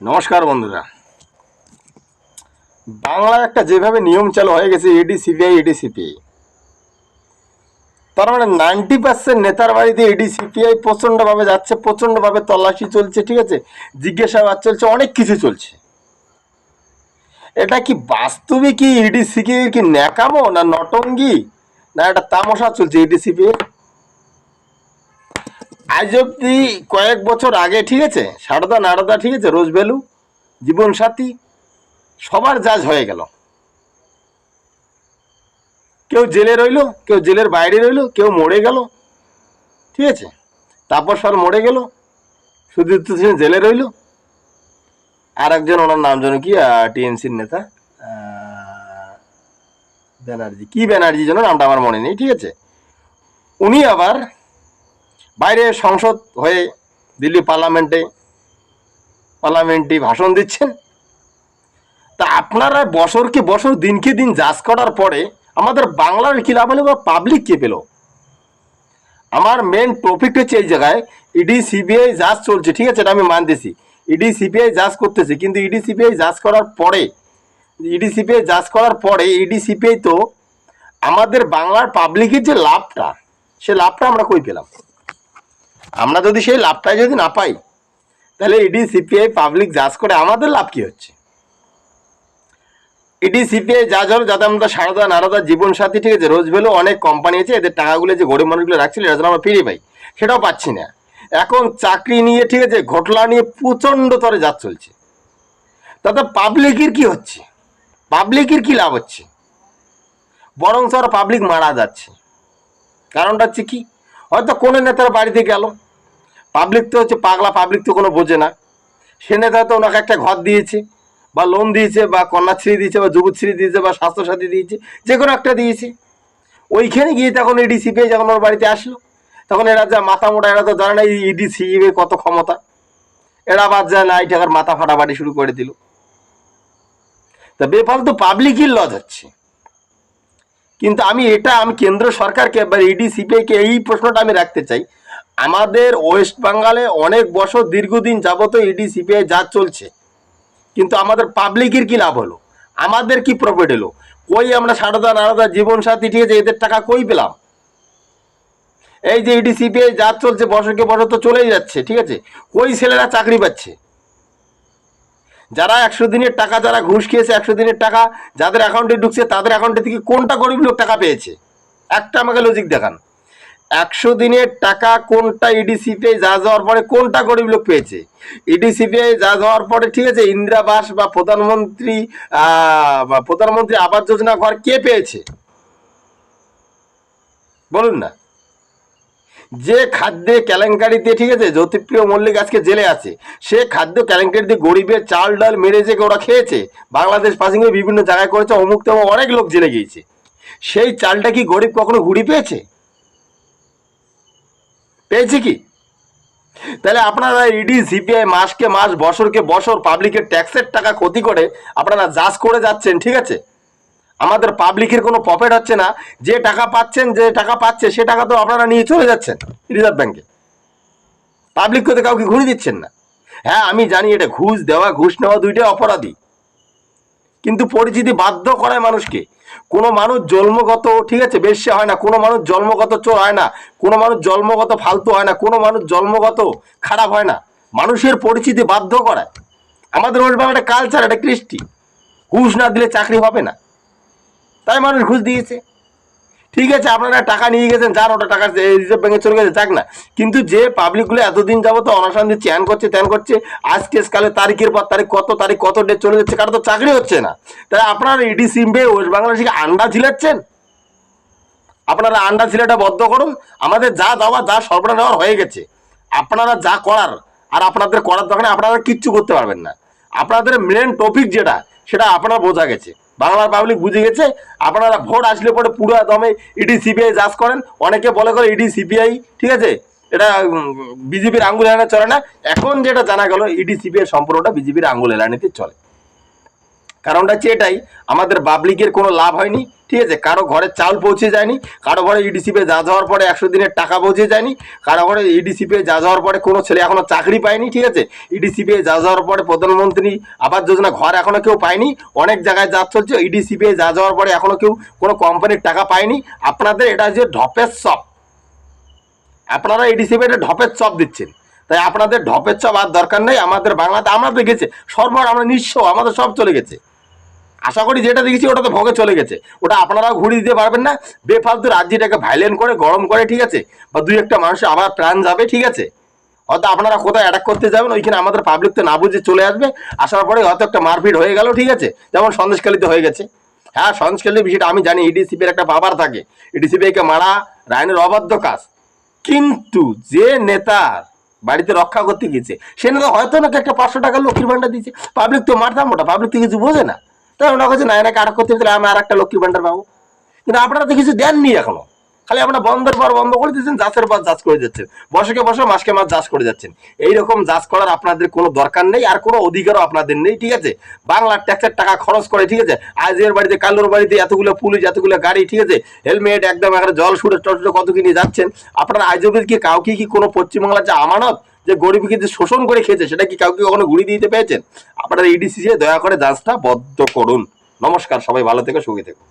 নমস্কার বন্ধুরা। বাংলায় একটা যেভাবে নিয়ম চালু হয়ে গেছে, এডি, সিবিআই, এডি, সিপিআই। তার মানে নাইনটি পার্সেন্ট নেতার বাড়িতে এডি, সিপিআই প্রচণ্ডভাবে যাচ্ছে, প্রচণ্ডভাবে তল্লাশি চলছে, ঠিক আছে? জিজ্ঞাসাবাদ চলছে, অনেক কিছু চলছে। এটা কি বাস্তবে কি? ইডি সিপিআই কি ন্যাকামো না নটঙ্গি? না, এটা তামাশা চলছে ইডি সিপিআই? আজ অব্দি কয়েক বছর আগে, ঠিক আছে? সারদা নারদা, ঠিক আছে? রোজ ভ্যালু জীবন সাথী সবার জাজ হয়ে গেল। কেউ জেলে রইল, কেউ জেলের বাইরে রইল, কেউ মরে গেল, ঠিক আছে? তারপর সর মরে গেল, সুদীপ্ত সিং জেলে রইল। আর একজন ওনার নাম যেন কি? টিএমসির নেতা ব্যানার্জি। কি ব্যানার্জি যেন? নামটা আমার মনে নেই, ঠিক আছে? উনি আবার বাইরে সংসদ হয়ে দিল্লি পার্লামেন্টে পার্লামেন্টে ভাষণ দিচ্ছেন। তা আপনারা বছরকে বছর দিনকে দিন জাজ করার পরে আমাদের বাংলার কি লাভ হলো বা পাবলিক কে পেল? আমার মেন টপিক হচ্ছে এই জায়গায় ইডি সিবিআই জাজ চলছে, ঠিক আছে? এটা আমি মানতেছি। ইডি সিবিআই জাজ করতেছে, কিন্তু ইডি সিবিআই জাজ করার পরে ইডি সিবিআই জাজ করার পরে ইডি সিবিআই তো আমাদের বাংলার পাবলিকের যে লাভটা, সে লাভটা আমরা কই পেলাম? আমরা যদি সেই লাভটাই যদি না পাই, তাহলে ইডি, সিপিআই, পাবলিক জাজ করে আমাদের লাভ কি হচ্ছে? ইডি, সিপিআই জাজ হলো যাতে আমরা সারদা, নারদা, জীবন সাথী, ঠিক আছে, রোজ ভ্যালু অনেক কোম্পানি আছে, এদের টাকাগুলো যে গরিব মানুষগুলো রাখছিল এটা যেন আমরা ফিরে পাই, সেটাও পাচ্ছি না। এখন চাকরি নিয়ে, ঠিক আছে, ঘটলা নিয়ে প্রচণ্ড তরে জাজ চলছে। তাতে পাবলিকের কি হচ্ছে? পাবলিকের কি লাভ হচ্ছে? বরং আর পাবলিক মারা যাচ্ছে। কারণটা হচ্ছে কি? হয়তো কোনো নেতার বাড়িতে গেল। পাবলিক তো হচ্ছে পাগলা পাবলিক তো কোনো বোঝে না। সে নেতা তো ওনাকে একটা ঘর দিয়েছে, বা লোন দিয়েছে, বা কন্যাশ্রী দিয়েছে, বা যুবশ্রী দিয়েছে, বা স্বাস্থ্যসাথী দিয়েছে, যে কোনো একটা দিয়েছে। ওইখানে গিয়ে তখন ইডি সিপিআই যখন ওর বাড়িতে আসলো, তখন এরা যা মাথা মোটা, এরা তো জানে না ইডি সিপিআই কত ক্ষমতা। এরা বাদ যায় না এই মাথা ফাটাফাটি শুরু করে দিল। তা বেফালতু পাবলিকই লজ হচ্ছে কিন্তু আমি এটা আমি কেন্দ্র সরকারকে বা ইডি সিপিআইকে এই প্রশ্নটা আমি রাখতে চাই। আমাদের ওয়েস্ট বেঙ্গলে অনেক বছর দীর্ঘদিন যাবত ইডি সিপিআই যা চলছে, কিন্তু আমাদের পাবলিকের কি লাভ হলো? আমাদের কি প্রফিট এলো কই আমরা সারদা নারদা জীবন সাথী ঠিক আছে, এদের টাকা কই পেলাম? এই যে ইডি সিপিআই যা চলছে, বছরকে বছর তো চলেই যাচ্ছে, ঠিক আছে? কই ছেলেরা চাকরি পাচ্ছে? যারা একশো দিনের টাকা, যারা ঘুষ খেয়েছে একশো দিনের টাকা, যাদের অ্যাকাউন্টে ঢুকছে, তাদের অ্যাকাউন্টে থেকে কোনটা গরিব লোক টাকা পেয়েছে? একটা আমাকে লজিক দেখান। একশো দিনের টাকা কোনটা ইডিসিপিআই যা যাওয়ার পরে কোনটা গরিব লোক পেয়েছে? ইডিসিপিআই যা যাওয়ার পরে, ঠিক আছে ইন্দিরাবাস বা প্রধানমন্ত্রী প্রধানমন্ত্রী আবাস যোজনা ঘর কে পেয়েছে? বলুন না। যে খাদ্যে কেলেঙ্কারিতে ঠিক আছে, জ্যোতিপ্রিয় মল্লিক আজকে জেলে আছে, সে খাদ্য কেলেঙ্কারিতে গরিবের চাল, ডাল মেরে যে ওরা খেয়েছে, বাংলাদেশ পাসিং হয়ে বিভিন্ন জায়গায় করেছে, অমুক তেমন অনেক লোক জেলে গিয়েছে। সেই চালটা কি গরিব কখনো ঘুরি পেয়েছে? পেয়েছে কি? তাহলে আপনারা ইডি সিপিআই মাসকে মাস, বছরকে বছর পাবলিকের ট্যাক্সের টাকা ক্ষতি করে আপনারা জাজ করে যাচ্ছেন, ঠিক আছে? আমাদের পাবলিকের কোনো প্রফিট হচ্ছে না। যে টাকা পাচ্ছেন, যে টাকা পাচ্ছে, সে টাকা তো আপনারা নিয়ে চলে যাচ্ছেন রিজার্ভ ব্যাংকে পাবলিক তো কাউকে ঘুরে দিচ্ছেন না। হ্যাঁ আমি জানি এটা ঘুষ দেওয়া, ঘুষ নেওয়া দুইটাই অপরাধী। কিন্তু পরিচিতি বাধ্য করায় মানুষকে। কোনো মানুষ জন্মগত, ঠিক আছে বেশ্যা হয় না। কোনো মানুষ জন্মগত চোর হয় না। কোনো মানুষ জন্মগত ফালতু হয় না। কোনো মানুষ জন্মগত খারাপ হয় না। মানুষের পরিচিতি বাধ্য করায়। আমাদের ওয়েস্ট একটা কালচার একটা কৃষ্টি। ঘুষ না দিলে চাকরি হবে না। তাই মানুষ ঘুষ দিয়েছে। ঠিক আছে, আপনারা টাকা নিয়ে গেছেন, যার ওটা টাকা রিজার্ভ ব্যাংকে চলে গেছে, যাক না। কিন্তু যে পাবলিকগুলো এতদিন যাবত অনশান্তি চ্যান করছে ত্যান করছে আজকে কালে তারিখের পর তারিখ, কত তারিখ, কত ডেট চলে যাচ্ছে, কারও তো চাকরি হচ্ছে না। তাই আপনারা ইডি সিমবে ওয়েস্ট বাংলাদেশকে আন্ডা ঝিলাচ্ছেন? আপনারা আন্ডা ঝিলাটা বদ্ধ করুন, আমাদের যা দেওয়া, যা সরবরাহ দেওয়ার হয়ে গেছে। আপনারা যা করার, আর আপনাদের করার দোকানে আপনারা কিচ্ছু করতে পারবেন না। আপনাদের মেন টপিক যেটা, সেটা আপনারা বোঝা গেছে। বাংলার পাবলিক বুঝে গেছে। আপনারা ভোট আসলে পরে পুরো দমে ইডি সিবিআই চাষ করেন। অনেকে বলে করে ইডি সিবিআই ঠিক আছে? এটা বিজেপির আঙ্গুল এলানে চলে না। এখন যেটা জানা গেল ইডি সিবিআই সম্পূর্ণটা বিজেপির আঙ্গুল এলানিতে চলে। কারণটা হচ্ছে এটাই, আমাদের পাবলিকের কোনো লাভ হয়নি। ঠিক আছে? কারও ঘরে চাল পৌঁছে যায়নি, কারও ঘরে ইডিসি পে যা যাওয়ার পরে একশো দিনের টাকা পৌঁছে যায়নি, কারও ঘরে ইডিসি পে যা যাওয়ার পরে কোনো ছেলে এখনও চাকরি পায়নি, ঠিক আছে? ইডিসি পে যা যাওয়ার পরে প্রধানমন্ত্রী আবাস যোজনা ঘর এখনও কেউ পায়নি, অনেক জায়গায় যা চলছে ইডিসি পে যা যাওয়ার পরে এখনও কেউ কোনো কোম্পানির টাকা পায়নি, আপনাদের এটা যে ঢপের সব। আপনারা ইডিসি পে এটা ঢপের চপ দিচ্ছেন। তাই আপনাদের ঢপের চপ আর দরকার নেই, আমাদের বাংলাতে আমরা তো গেছে সর্বর আমরা নিঃস্ব, আমাদের সব চলে গেছে। আশা করি যেটা দেখেছি ওটা তো ভোগে চলে গেছে। ওটা আপনারাও ঘুরিয়ে দিতে পারবেন না। বেফালতু রাজ্যটাকে ভাইলেন্ট করে, গরম করে, ঠিক আছে? বা দুই একটা মানুষের আবার প্রাণ যাবে, ঠিক আছে? হয়তো আপনারা কোথায় অ্যাটাক করতে যাবেন, ওইখানে আমাদের পাবলিক তো না বুঝে চলে আসবে। আসার পরে হয়তো একটা মারপিট হয়ে গেল, ঠিক আছে? যেমন সন্দেশকালিতে হয়ে গেছে। হ্যাঁ সন্দেশকালীর বিষয়টা আমি জানি ইডিসিপির একটা বাবার থাকে। ইডিসিপিকে মারা রায়নের অবাধ্য কাজ। কিন্তু যে নেতার বাড়িতে রক্ষা করতে গেছে, সে নেতা হয়তো নাকি একটা পাঁচশো টাকা লক্ষ্মীর ভান্ডার দিয়েছে। পাবলিক তো মারতাম ওটা পাবলিক তো কিছু বোঝে না। তাই ওরা কাছে না, এনাকে আটক করতে আমি আর একটা লক্ষ্মী ভান্ডার পাবো। কিন্তু আপনারা তো কিছু দেননি এখনও। খালি আপনারা বন্ধের পর বন্ধ করে দিচ্ছেন যাচের পর যাচ করে যাচ্ছেন বসেকে বসে মাসকে মাস যাচ করে যাচ্ছেন। এইরকম যাচ করার আপনাদের কোনো দরকার নেই আর কোনো অধিকারও আপনাদের নেই, ঠিক আছে? বাংলার ট্যাক্সের টাকা খরচ করে, ঠিক আছে? আজের বাড়িতে কালোর বাড়িতে এতগুলো পুলিশ, এতগুলো গাড়ি, ঠিক আছে? হেলমেট একদম এখানে জল সুরে টসুরে কত কি নিয়ে যাচ্ছেন? আপনারা অব্দি কি কাউকে কি কোনো পশ্চিমবাংলার যে আমানত, যে গরিবকে যে শোষণ করে খেয়েছে, সেটা কি কাউকে কখনো ঘুরিয়ে দিতে পেয়েছেন আপনারা ইডিসি দয়া করে যাচটা বদ্ধ করুন। নমস্কার, সবাই ভালো থেকে, সুখী থেকো।